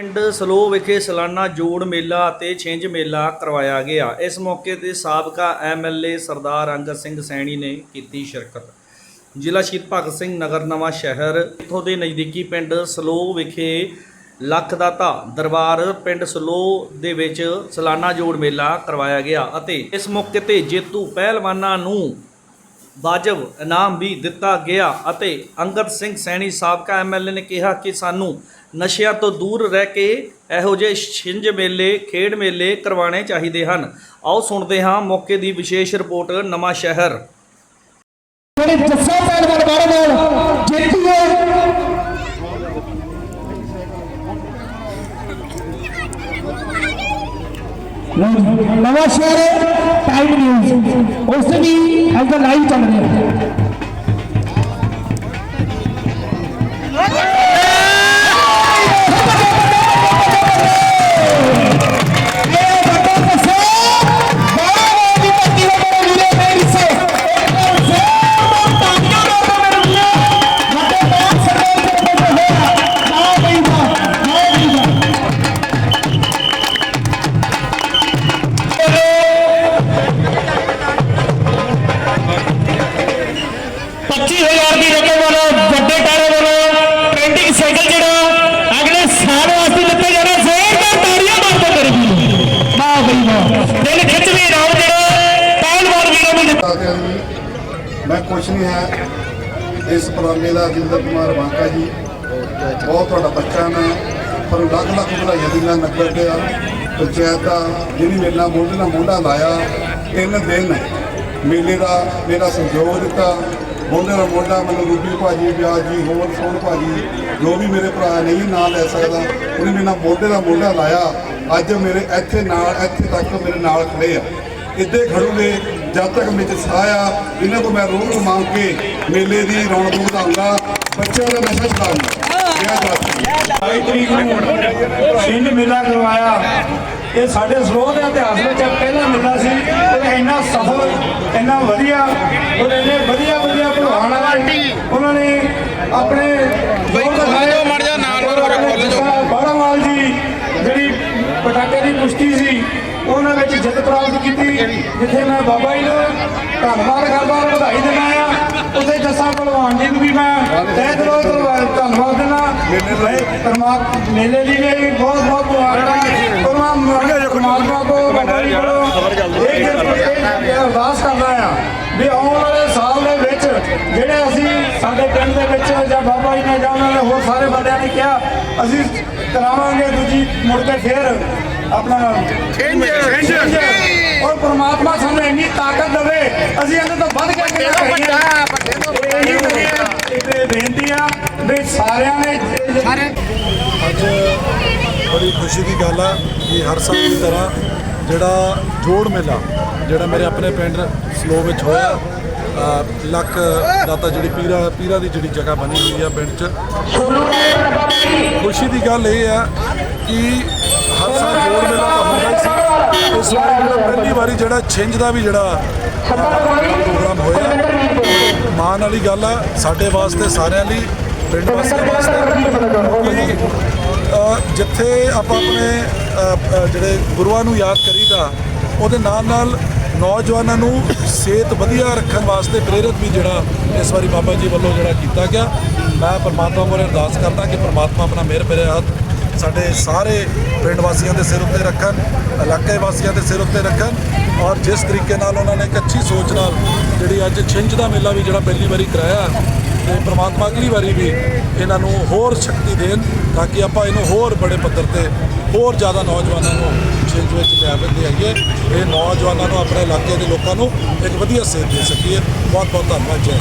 ਪਿੰਡ ਸਲੋ ਵਿਖੇ ਸਾਲਾਨਾ ਜੋੜ ਮੇਲਾ ਅਤੇ ਛਿੰਝ ਮੇਲਾ ਕਰਵਾਇਆ ਗਿਆ। ਇਸ ਮੌਕੇ ਤੇ ਸਾਬਕਾ ਐਮਐਲਏ ਸਰਦਾਰ ਅੰਗਦ ਸਿੰਘ ਸੈਣੀ ਨੇ ਕੀਤੀ ਸ਼ਿਰਕਤ। ਜ਼ਿਲ੍ਹਾ ਸ਼ਹੀਦ ਭਗਤ ਸਿੰਘ ਨਗਰ ਨਵਾਂ ਸ਼ਹਿਰ, ਇੱਥੋਂ ਦੇ ਨਜ਼ਦੀਕੀ ਪਿੰਡ ਸਲੋ ਵਿਖੇ ਲੱਖ ਦਾਤਾ ਦਰਬਾਰ ਪਿੰਡ ਸਲੋ ਦੇ ਵਿੱਚ ਸਾਲਾਨਾ ਜੋੜ ਮੇਲਾ ਕਰਵਾਇਆ ਗਿਆ ਅਤੇ ਇਸ ਮੌਕੇ ਤੇ ਜੇਤੂ ਪਹਿਲਵਾਨਾਂ ਨੂੰ ਵਾਜਬ ਇਨਾਮ ਵੀ ਦਿੱਤਾ ਗਿਆ ਅਤੇ ਅੰਗਦ ਸਿੰਘ ਸੈਣੀ ਸਾਬਕਾ ਐਮਐਲਏ ਨੇ ਕਿਹਾ ਕਿ ਸਾਨੂੰ ਨਸ਼ਿਆਂ ਤੋਂ ਦੂਰ ਰਹਿ ਕੇ ਇਹੋ ਜਿਹੇ ਛਿੰਝ ਮੇਲੇ, ਖੇਡ ਮੇਲੇ ਕਰਵਾਉਣੇ ਚਾਹੀਦੇ ਹਨ। ਆਓ ਸੁਣਦੇ ਹਾਂ ਮੌਕੇ ਦੀ ਵਿਸ਼ੇਸ਼ ਰਿਪੋਰਟ, ਨਵਾਂ ਸ਼ਹਿਰ। ਜਿਹੜੇ ਜੱਸਾ ਪਹਿਲਵਾਨ ਬਾਰੋਂ ਜੇਤੂ ਹੈ। ਨਵਾਂ ਸ਼ਹਿਰ ਟਾਈਮ ਨਿਊਜ਼ ਉਸ ਤੇ ਵੀ ਅੱਜ ਦਾ ਲਾਈਵ ਚੱਲ ਰਿਹਾ ਜੀ ਕੁਛ ਨਹੀਂ ਹੈ। ਇਸ ਉਪਰਾਲੇ ਦਾ ਜਿੰਦਰ ਕੁਮਾਰ ਬਾਂਕਾ ਜੀ, ਬਹੁਤ ਤੁਹਾਡਾ ਬੱਚਾ ਮੈਂ, ਪਰ ਲੱਖ ਲੱਖ ਵਧਾਈਆਂ ਦਿੰਦਾ ਨਗਰ ਦੇ ਆ। ਪੰਚਾਇਤ ਦਾ, ਜਿਹਨੇ ਮੇਰੇ ਨਾਲ ਮੋਢੇ ਨਾਲ ਮੋਢਾ ਲਾਇਆ, ਤਿੰਨ ਦਿਨ ਮੇਲੇ ਦਾ ਮੇਰਾ ਸਹਿਯੋਗ ਦਿੱਤਾ। ਮੋਢੇ ਨਾਲ ਮੋਢਾ ਮੈਨੂੰ ਰੂਬੀ ਭਾਜੀ, ਵਿਆਜ ਜੀ, ਹੋਰ ਸੋਹਣ ਭਾਜੀ, ਜੋ ਵੀ ਮੇਰੇ ਭਰਾ ਨਹੀਂ ਨਾਲ ਲੈ ਸਕਦਾ, ਉਹਨੇ ਮੇਰੇ ਨਾਲ ਮੋਢੇ ਦਾ ਮੋਢਾ ਲਾਇਆ। ਅੱਜ ਮੇਰੇ ਇੱਥੇ ਨਾਲ, ਇੱਥੇ ਤੱਕ ਮੇਰੇ ਨਾਲ ਖੜੇ ਆ। ਇੱਦੇ ਖੜੂਗੇ ਜਦ ਤੱਕ ਵਿੱਚ ਸਾਇਆ ਇਹਨਾਂ ਕੋ ਮੈਂ ਰੋਕ ਮੰਗ ਕੇ ਮੇਲੇ ਦੀ ਰੌਣਕ ਵਧਾਉਂਗਾ ਬੱਚਿਆਂ ਦਾ ਨਸ਼ਾ ਛਡਾਉਂਗਾ ਜੈ ਜਵਾਨ 22 ਤਰੀਕ ਨੂੰ ਸਿੰਘ ਮੇਲਾ ਕਰਵਾਇਆ। ਇਹ ਸਾਡੇ ਸਰੋਹ ਦੇ ਇਤਿਹਾਸ ਵਿੱਚ ਪਹਿਲਾ ਮੇਲਾ ਸੀ। ਇਹ ਇੰਨਾ ਸਫਲ, ਇੰਨਾ ਵਧੀਆ ਔਰ ਇੰਨੇ ਵਧੀਆ ਵਧੀਆ ਭਲਵਾਨ ਆ ਉਹਨਾਂ ਨੇ ਆਪਣੇ ਜੋਰ ਦਿਖਾਏ ਮੜ ਜਾ ਨਾਲ ਬਾੜਾਵਾਲ ਜੀ ਜਿਹੜੀ ਪਟਾਕੇ ਦੀ ਕੁਸ਼ਤੀ ਸੀ ਉਹਨਾਂ ਵਿੱਚ ਜਿੱਤ ਪ੍ਰਾਪਤ ਕੀਤੀ ਜਿੱਥੇ ਮੈਂ ਬਾਬਾ ਜੀ ਨੂੰ ਧੰਨਵਾਦ ਕਰਦਾ, ਵਧਾਈ ਦਿੰਦਾ ਆ। ਉੱਥੇ ਜੱਸਾ ਭਲਵਾਨ ਜੀ ਨੂੰ ਵੀ ਮੈਂ ਤਹਿ ਦਿਲੋਂ ਧੰਨਵਾਦ ਦਿੰਦਾ। ਪਰਮਾਤਮਾ ਮੇਲੇ ਦੀ ਵੀ ਬਹੁਤ ਬਹੁਤ ਮੁਬਾਰਕਾਂ। ਪਰਮਾਤਮਾ ਪਰਮਾਤਮਾ ਬਾਬਾ ਜੀ ਕੋਲੋਂ ਇਹ ਅਰਦਾਸ ਕਰਦਾ ਆ ਵੀ ਆਉਣ ਵਾਲੇ ਸਾਲ ਦੇ ਵਿੱਚ ਜਿਹੜੇ ਅਸੀਂ ਸਾਡੇ ਪਿੰਡ ਦੇ ਵਿੱਚ ਜਾਂ ਬਾਬਾ ਜੀ ਨੇ ਜਾਂ ਉਹਨਾਂ ਨੇ ਹੋਰ ਸਾਰੇ ਬੰਦਿਆਂ ਨੇ ਕਿਹਾ, ਅਸੀਂ ਕਰਾਵਾਂਗੇ ਦੂਜੀ ਮੁੜ ਕੇ ਫੇਰ ਆਪਣਾ ਔਰ ਪ੍ਰਮਾਤਮਾ ਸਾਨੂੰ ਇੰਨੀ ਤਾਕਤ ਦੇਵੇ ਅਸੀਂ ਇਹਦੇ ਤੋਂ ਵੱਧ ਕੇ ਅੱਗੇ ਕਰੀਏ ਇਹੀ ਮੇਰੀ ਇੱਕ ਬੇਨਤੀ ਆ ਵੀ ਸਾਰਿਆਂ ਨੇ ਸਾਰੇ। ਅੱਜ ਬੜੀ ਖੁਸ਼ੀ ਦੀ ਗੱਲ ਆ ਕਿ ਹਰ ਸਾਲ ਦੀ ਤਰ੍ਹਾਂ ਜਿਹੜਾ ਜੋੜ ਮੇਲਾ ਜਿਹੜਾ ਮੇਰੇ ਆਪਣੇ ਪਿੰਡ ਸਲੋ ਵਿੱਚ ਹੋਇਆ ਲੱਖ ਦਾਤਾ ਜਿਹੜੀ ਪੀਰਾ ਪੀਰਾ ਦੀ ਜਿਹੜੀ ਜਗ੍ਹਾ ਬਣੀ ਹੋਈ ਆ ਪਿੰਡ 'ਚ। ਖੁਸ਼ੀ ਦੀ ਗੱਲ ਇਹ ਆ ਕਿ ਸਾਲ ਜੋੜ ਮੇਲਾ ਤਾਂ ਹੁੰਦਾ ਹੀ ਸੀ ਇਸ ਵਾਰੀ ਜਿਹੜਾ ਪਹਿਲੀ ਵਾਰੀ ਜਿਹੜਾ ਛਿੰਝ ਦਾ ਵੀ ਜਿਹੜਾ ਪ੍ਰੋਗਰਾਮ ਹੋਇਆ ਮਾਣ ਵਾਲੀ ਗੱਲ ਆ, ਸਾਡੇ ਵਾਸਤੇ ਸਾਰਿਆਂ ਲਈ ਪਿੰਡ ਵਾਸੀਆਂ ਵਾਸਤੇ ਜਿੱਥੇ ਆਪਾਂ ਆਪਣੇ ਜਿਹੜੇ ਗੁਰੂਆਂ ਨੂੰ ਯਾਦ ਕਰੀਦਾ ਉਹਦੇ ਨਾਲ ਨਾਲ ਨੌਜਵਾਨਾਂ ਨੂੰ ਸਿਹਤ ਵਧੀਆ ਰੱਖਣ ਵਾਸਤੇ ਪ੍ਰੇਰਿਤ ਵੀ ਜਿਹੜਾ ਇਸ ਵਾਰੀ ਬਾਬਾ ਜੀ ਵੱਲੋਂ ਜਿਹੜਾ ਕੀਤਾ ਗਿਆ, ਮੈਂ ਪਰਮਾਤਮਾ ਕੋਲ ਅਰਦਾਸ ਕਰਦਾ ਕਿ ਪਰਮਾਤਮਾ ਆਪਣਾ ਮਿਹਰ ਭਰਿਆ ਹੱਥ ਸਾਡੇ ਸਾਰੇ ਪਿੰਡ ਵਾਸੀਆਂ ਦੇ ਸਿਰ ਉੱਤੇ ਰੱਖਣ ਇਲਾਕੇ ਵਾਸੀਆਂ ਦੇ ਸਿਰ ਉੱਤੇ ਰੱਖਣ ਔਰ ਜਿਸ ਤਰੀਕੇ ਨਾਲ ਉਹਨਾਂ ਨੇ ਇੱਕ ਅੱਛੀ ਸੋਚ ਨਾਲ ਜਿਹੜੀ ਅੱਜ ਛਿੰਝ ਦਾ ਮੇਲਾ ਵੀ ਜਿਹੜਾ ਪਹਿਲੀ ਵਾਰੀ ਕਰਾਇਆ ਤੇ ਪ੍ਰਮਾਤਮਾ ਅਗਲੀ ਵਾਰੀ ਵੀ ਇਹਨਾਂ ਨੂੰ ਹੋਰ ਸ਼ਕਤੀ ਦੇਣ ਤਾਂ ਕਿ ਆਪਾਂ ਇਹਨੂੰ ਹੋਰ ਬੜੇ ਪੱਧਰ ਤੇ ਹੋਰ ਜ਼ਿਆਦਾ ਨੌਜਵਾਨਾਂ ਨੂੰ ਛਿੰਝ ਵਿੱਚ ਲਿਆ ਕੇ ਆਈਏ। ਇਹ ਨੌਜਵਾਨਾਂ ਨੂੰ ਆਪਣੇ ਇਲਾਕੇ ਦੇ ਲੋਕਾਂ ਨੂੰ ਇੱਕ ਵਧੀਆ ਸੇਧ ਦੇ ਸਕੀਏ। ਬਹੁਤ ਬਹੁਤ ਧੰਨਵਾਦ, ਜੈ